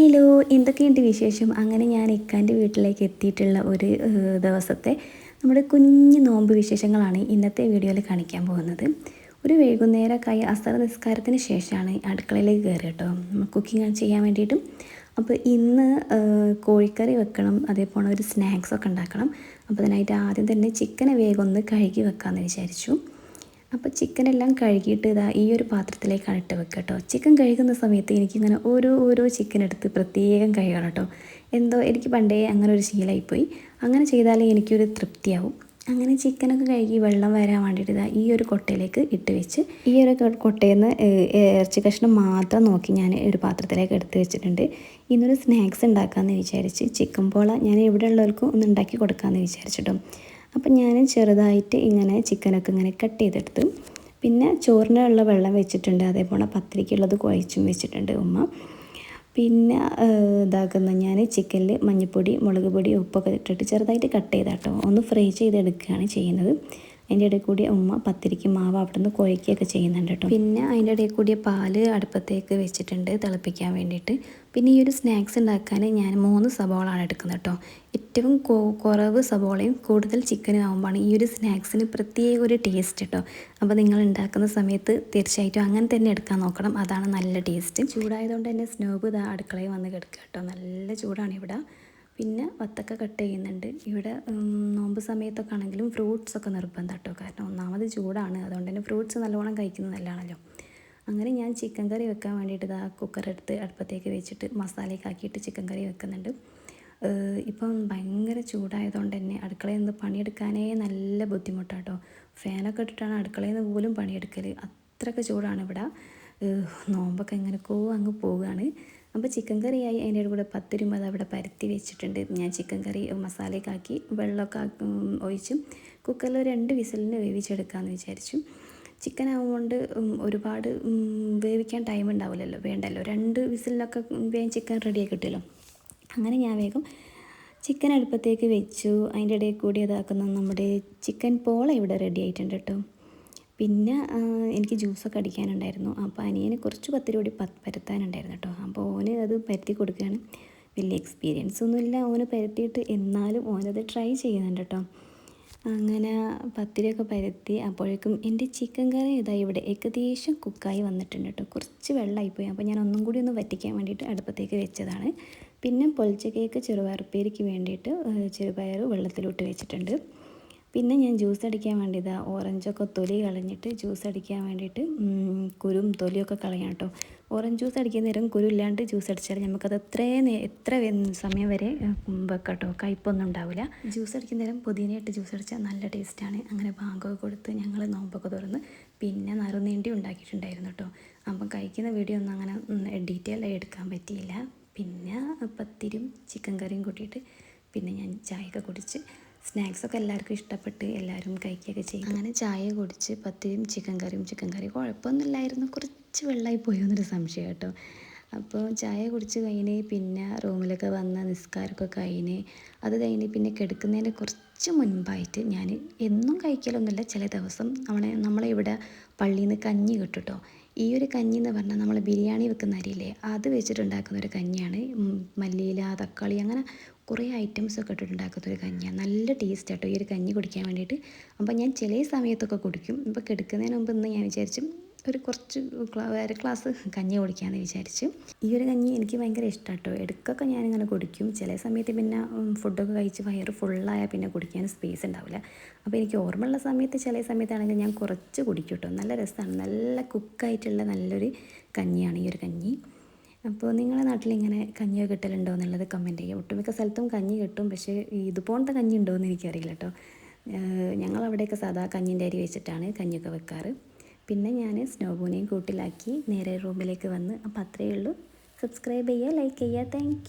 Hello എന്തൊക്കെയുണ്ട് വിശേഷം? അങ്ങനെ ഞാൻ ഇക്കാന്റെ വീട്ടിലേക്ക് എത്തിയിട്ടുള്ള ഒരു ദിവസത്തെ നമ്മുടെ കുഞ്ഞു നോമ്പ് വിശേഷങ്ങളാണ് ഇന്നത്തെ വീഡിയോയിൽ കാണിക്കാൻ പോകുന്നത്. ഒരു വൈകുന്നേരം കൈ അസ്ത്ര നിസ്കാരത്തിന് ശേഷമാണ് അടുക്കളയിലേക്ക് കയറി കേട്ടോ. കുക്കിംഗ് ചെയ്യാൻ വേണ്ടിയിട്ടും. അപ്പോൾ ഇന്ന് കോഴിക്കറി വെക്കണം അതേപോലെ ഒരു സ്നാക്സൊക്കെ ഉണ്ടാക്കണം. അപ്പോൾ അതിനായിട്ട് ആദ്യം തന്നെ ചിക്കനെ വേഗം ഒന്ന് കഴുകി വെക്കാമെന്ന് വിചാരിച്ചു. അപ്പോൾ ചിക്കൻ എല്ലാം കഴുകിയിട്ട് ഇതാ ഈ ഒരു പാത്രത്തിലേക്കാണ് ഇട്ട് വെക്കുക കേട്ടോ ചിക്കൻ കഴുകുന്ന സമയത്ത് എനിക്കിങ്ങനെ ഓരോ ഓരോ ചിക്കൻ എടുത്ത് പ്രത്യേകം കഴുകണം കേട്ടോ എന്തോ എനിക്ക് പണ്ടേ അങ്ങനെ ഒരു ശീലമായിപ്പോയി അങ്ങനെ ചെയ്താലേ എനിക്കൊരു തൃപ്തിയാവും. അങ്ങനെ ചിക്കനൊക്കെ കഴുകി വെള്ളം വരാൻ വേണ്ടിയിട്ട് ഇതാ ഈ ഒരു കൊട്ടയിലേക്ക് ഇട്ട് വെച്ച് ഈ ഒരു കൊട്ടയിൽ നിന്ന് ഇറച്ചി കഷ്ണം മാത്രം നോക്കി ഞാൻ ഒരു പാത്രത്തിലേക്ക് എടുത്ത് വെച്ചിട്ടുണ്ട്. ഇന്നൊരു സ്നാക്സ് ഉണ്ടാക്കാമെന്ന് വിചാരിച്ച് ചിക്കൻ പോള ഞാൻ ഇവിടെ ഉള്ളവർക്കും ഒന്ന് ഉണ്ടാക്കി കൊടുക്കാമെന്ന് വിചാരിച്ചിട്ടോ. അപ്പം ഞാൻ ചെറുതായിട്ട് ഇങ്ങനെ ചിക്കനൊക്കെ ഇങ്ങനെ കട്ട് ചെയ്തെടുത്തു. പിന്നെ ചോറിനുള്ള വെള്ളം വെച്ചിട്ടുണ്ട്. അതേപോലെ പത്രിക്കുള്ളത് കുഴച്ചും വെച്ചിട്ടുണ്ട് ഉമ്മ. പിന്നെ ഇതാക്കുന്ന. ഞാൻ ചിക്കനിൽ മഞ്ഞൾപ്പൊടി മുളക് പൊടി ഉപ്പൊക്കെ ഇട്ടിട്ട് ചെറുതായിട്ട് കട്ട് ചെയ്താട്ടോ. ഒന്ന് ഫ്രൈ ചെയ്തെടുക്കുകയാണ് ചെയ്യുന്നത്. അതിന്റെ ഇടയിൽ കൂടി ഉമ്മ പത്തിരിക്ക് മാവ് അവിടെ നിന്ന് കുഴക്കുകയൊക്കെ ചെയ്യുന്നുണ്ട് കേട്ടോ. പിന്നെ അതിന്റെ ഇടയിൽ കൂടിയ പാൽ അടുപ്പത്തേക്ക് വെച്ചിട്ടുണ്ട് തിളപ്പിക്കാൻ വേണ്ടിയിട്ട്. പിന്നെ ഈ ഒരു സ്നാക്സ് ഉണ്ടാക്കാൻ ഞാൻ മൂന്ന് സബോളാണ് എടുക്കുന്നത് കേട്ടോ. ഏറ്റവും കുറവ് സബോളയും കൂടുതൽ ചിക്കനും ആകുമ്പോഴാണ് ഈ ഒരു സ്നാക്സിന് പ്രത്യേക ഒരു ടേസ്റ്റ് കേട്ടോ. അപ്പോൾ നിങ്ങൾ ഉണ്ടാക്കുന്ന സമയത്ത് തീർച്ചയായിട്ടും അങ്ങനെ തന്നെ എടുക്കാൻ നോക്കണം. അതാണ് നല്ല ടേസ്റ്റ്. ചൂടായതുകൊണ്ട് തന്നെ സ്നോബ് ഇതാ അടുക്കളയിൽ വന്ന് കിടക്കുക കേട്ടോ. നല്ല ചൂടാണ് ഇവിടെ. പിന്നെ വത്തക്ക കട്ട് ചെയ്യുന്നുണ്ട്. ഇവിടെ നോമ്പ് സമയത്തൊക്കെ ആണെങ്കിലും ഫ്രൂട്ട്സ് ഒക്കെ നിർബന്ധം കേട്ടോ കാരണം ഒന്നാമത് ചൂടാണ്. അതുകൊണ്ട് തന്നെ ഫ്രൂട്ട്സ് നല്ലോണം കഴിക്കുന്നത് നല്ലതാണല്ലോ. അങ്ങനെ ഞാൻ ചിക്കൻ കറി വെക്കാൻ വേണ്ടിയിട്ട് ഇതാ കുക്കർ എടുത്ത് അടുപ്പത്തേക്ക് വെച്ചിട്ട് മസാലയൊക്കെ ആക്കിയിട്ട് ചിക്കൻ കറി വെക്കുന്നുണ്ട്. ഇപ്പം ഭയങ്കര ചൂടായതുകൊണ്ട് തന്നെ അടുക്കളയിൽ നിന്ന് പണിയെടുക്കാനേ നല്ല ബുദ്ധിമുട്ടാട്ടോ. ഫാനൊക്കെ ഇട്ടിട്ടാണ് അടുക്കളയിൽ നിന്ന് പോലും പണിയെടുക്കൽ അത്രയ്ക്ക് ചൂടാണ് ഇവിടെ. നോമ്പൊക്കെ എങ്ങനെക്കോ അങ്ങ് പോവുകയാണ്. അപ്പോൾ ചിക്കൻ കറിയായി അതിന്റെ കൂടെ പത്ത് രൂപ അവിടെ പരത്തി വെച്ചിട്ടുണ്ട്. ഞാൻ ചിക്കൻ കറി മസാലയൊക്കെ ആക്കി വെള്ളമൊക്കെ ഒഴിച്ചും കുക്കറിൽ രണ്ട് വിസലിന് വേവിച്ചെടുക്കാമെന്ന് വിചാരിച്ചു. ചിക്കൻ ആവുകൊണ്ട് ഒരുപാട് വേവിക്കാൻ ടൈം ഉണ്ടാവില്ലല്ലോ വേണ്ടല്ലോ. രണ്ട് വിസിലിനൊക്കെ വേഗം ചിക്കൻ റെഡിയായി കിട്ടുമല്ലോ. അങ്ങനെ ഞാൻ വേഗം ചിക്കൻ അടുപ്പത്തേക്ക് വെച്ചു. അതിന്റെ ഇടയിൽ കൂടി ഇതാക്കുന്ന നമ്മുടെ ചിക്കൻ പോള ഇവിടെ റെഡി ആയിട്ടുണ്ട് കേട്ടോ. പിന്നെ എനിക്ക് ജ്യൂസൊക്കെ അടിക്കാനുണ്ടായിരുന്നു. അപ്പോൾ അനിയനെ കുറച്ച് പത്തിരി കൂടി പരത്താനുണ്ടായിരുന്നു കേട്ടോ. അപ്പോൾ ഓന് അത് പരത്തി കൊടുക്കുകയാണ് വലിയ എക്സ്പീരിയൻസ് ഒന്നുമില്ല ഓന് പരത്തിയിട്ട് എന്നാലും ഓനത് ട്രൈ ചെയ്യുന്നുണ്ട് കേട്ടോ. അങ്ങനെ പത്തിരിയൊക്കെ പരത്തി അപ്പോഴേക്കും എന്റെ ചിക്കൻ കറി ഇതാ ഇവിടെ ഏകദേശം കുക്കായി വന്നിട്ടുണ്ട് കേട്ടോ. കുറച്ച് വെള്ളമായിപ്പോയി അപ്പോൾ ഞാൻ ഒന്നും കൂടി ഒന്ന് വറ്റിക്കാൻ വേണ്ടിയിട്ട് അടുപ്പത്തേക്ക് വെച്ചതാണ്. പിന്നെ പൊളിച്ച കേക്ക് ചെറുപയറുപ്പേരിക്ക് വേണ്ടിയിട്ട് ചെറുപയർ വെള്ളത്തിലോട്ട് വെച്ചിട്ടുണ്ട്. പിന്നെ ഞാൻ ജ്യൂസ് അടിക്കാൻ വേണ്ടിയത് ഓറഞ്ചൊക്കെ തൊലി കളഞ്ഞിട്ട് ജ്യൂസ് അടിക്കാൻ വേണ്ടിയിട്ട് കുരും തൊലിയൊക്കെ കളയാം കേട്ടോ. ഓറഞ്ച് ജ്യൂസ് അടിക്കുന്ന നേരം കുരു ഇല്ലാണ്ട് ജ്യൂസ് അടിച്ചാൽ നമുക്കത് എത്രയും എത്ര സമയം വരെ വെക്കാം കേട്ടോ. കയ്പൊന്നും ഉണ്ടാവില്ല. ജ്യൂസ് അടിക്കുന്ന നേരം പുതിയനായിട്ട് ജ്യൂസ് അടിച്ചാൽ നല്ല ടേസ്റ്റാണ് അങ്ങനെ ബാങ്കൊക്കെ കൊടുത്ത് ഞങ്ങൾ നോമ്പൊക്കെ തുറന്ന് പിന്നെ നറുനീണ്ടി ഉണ്ടാക്കിയിട്ടുണ്ടായിരുന്നു കേട്ടോ. അപ്പം കഴിക്കുന്ന വീഡിയോ ഒന്നും അങ്ങനെ ഡീറ്റെയിൽ ആയി എടുക്കാൻ പറ്റിയില്ല. പിന്നെ പത്തിരും ചിക്കൻ കറിയും കൂട്ടിയിട്ട് പിന്നെ ഞാൻ ചായയൊക്കെ കുടിച്ച് സ്നാക്സൊക്കെ എല്ലാവർക്കും ഇഷ്ടപ്പെട്ട് എല്ലാവരും കഴിക്കുകയൊക്കെ ചെയ്യും അങ്ങനെ ചായ കുടിച്ച് പത്തിരിയും ചിക്കൻ കറിയും ചിക്കൻ കറി കുഴപ്പമൊന്നുമില്ലായിരുന്നു. കുറച്ച് വെള്ളമായി പോയോ എന്നൊരു സംശയം കേട്ടോ. അപ്പോൾ ചായ കുടിച്ച് കഴിഞ്ഞ് പിന്നെ റൂമിലൊക്കെ വന്ന് നിസ്കാരമൊക്കെ കഴിഞ്ഞ് അത് കഴിഞ്ഞ് പിന്നെ കിടക്കുന്നതിന് കുറച്ച് മുൻപായിട്ട് ഞാൻ എന്നും കഴിക്കലൊന്നുമില്ല. ചില ദിവസം നമ്മളെ നമ്മളെ ഇവിടെ പള്ളിയിൽ നിന്ന് കഞ്ഞി കിട്ടും. ഈ ഒരു കഞ്ഞി എന്ന് പറഞ്ഞാൽ നമ്മൾ ബിരിയാണി വെക്കുന്ന അരിയില്ലേ അത് വെച്ചിട്ടുണ്ടാക്കുന്ന ഒരു കഞ്ഞിയാണ് മല്ലിയില തക്കാളി അങ്ങനെ കുറേ ഐറ്റംസ് ഒക്കെ ഇട്ടിട്ടുണ്ടാക്കുന്ന ഒരു കഞ്ഞിയാണ് നല്ല ടേസ്റ്റ് ആട്ടോ. ഈ ഒരു കഞ്ഞി കുടിക്കാൻ വേണ്ടിയിട്ട്. അപ്പോൾ ഞാൻ ചില സമയത്തൊക്കെ കുടിക്കും. ഇപ്പോൾ കിടക്കുന്നതിന് മുമ്പ് ഇന്ന് ഞാൻ വിചാരിച്ചു ഒരു കുറച്ച് വേറെ ക്ലാസ് കഞ്ഞി കുടിക്കാമെന്ന് വിചാരിച്ചു. ഈ ഒരു കഞ്ഞി എനിക്ക് ഭയങ്കര ഇഷ്ടമാട്ടോ ഇടയ്ക്കൊക്കെ ഞാനിങ്ങനെ കുടിക്കും. ചില സമയത്ത് പിന്നെ ഫുഡൊക്കെ കഴിച്ച് വയറ് ഫുള്ളായാൽ പിന്നെ കുടിക്കാൻ സ്പേസ് ഉണ്ടാവില്ല. അപ്പോൾ എനിക്ക് ഓർമ്മയുള്ള സമയത്ത് ചില സമയത്താണെങ്കിൽ ഞാൻ കുറച്ച് കുടിക്കും കേട്ടോ നല്ല രസമാണ് നല്ല കുക്കായിട്ടുള്ള നല്ലൊരു കഞ്ഞിയാണ് ഈ ഒരു കഞ്ഞി. അപ്പോൾ നിങ്ങളുടെ നാട്ടിൽ ഇങ്ങനെ കഞ്ഞിയോ കിട്ടലുണ്ടോ എന്നുള്ളത് കമന്റ് ചെയ്യുക. ഒട്ടുമിക്ക സ്ഥലത്തും കഞ്ഞി കിട്ടും. പക്ഷേ ഇതുപോലത്തെ കഞ്ഞി ഉണ്ടോ എന്ന് എനിക്കറിയില്ല കേട്ടോ ഞങ്ങളവിടെയൊക്കെ സാധാ കഞ്ഞിന്റെ അരി വെച്ചിട്ടാണ് കഞ്ഞിയൊക്കെ വെക്കാറ്. പിന്നെ ഞാൻ സ്നോബൂനെയും കൂട്ടിലാക്കി നേരെ റൂമിലേക്ക് വന്ന്. അപ്പോൾ അത്രയേ ഉള്ളൂ. സബ്സ്ക്രൈബ് ചെയ്യുക ലൈക്ക് ചെയ്യുക. താങ്ക്